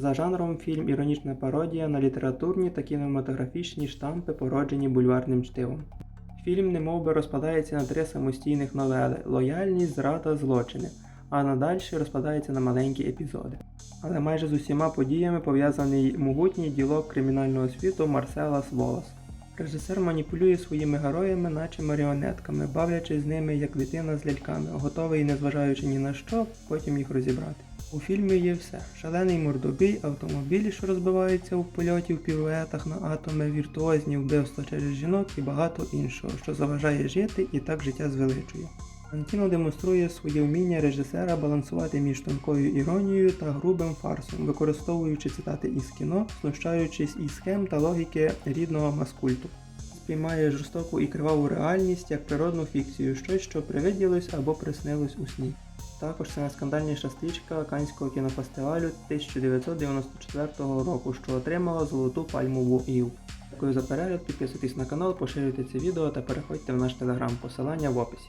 За жанром фільм іронічна пародія на літературні та кінематографічні штампи, породжені бульварним чтивом. Фільм немовби розпадається на три самостійних новели лояльність, зрада, злочини, а надальше розпадається на маленькі епізоди. Але майже з усіма подіями пов'язаний могутній ділок кримінального світу Марсела Сволос. Режисер маніпулює своїми героями, наче маріонетками, бавлячись з ними як дитина з ляльками, готовий, незважаючи ні на що, потім їх розібрати. У фільмі є все: шалений мордобій, автомобілі, що розбиваються у польоті в піруетах на атоми, віртуозні вбивства через жінок і багато іншого, що заважає жити і так життя звеличує. Антіно демонструє своє вміння режисера балансувати між тонкою іронією та грубим фарсом, використовуючи цитати із кіно, знущаючись із схем та логіки рідного маскульту. Сприймає жорстоку і криваву реальність як природну фікцію, щось, що привиділось або приснилось у сні. Також це найскандальніша стрічка Канського кінофестивалю 1994 року, що отримала золоту пальмову ів. Дякую за перегляд, підписуйтесь на канал, поширюйте це відео та переходьте в наш телеграм, посилання в описі.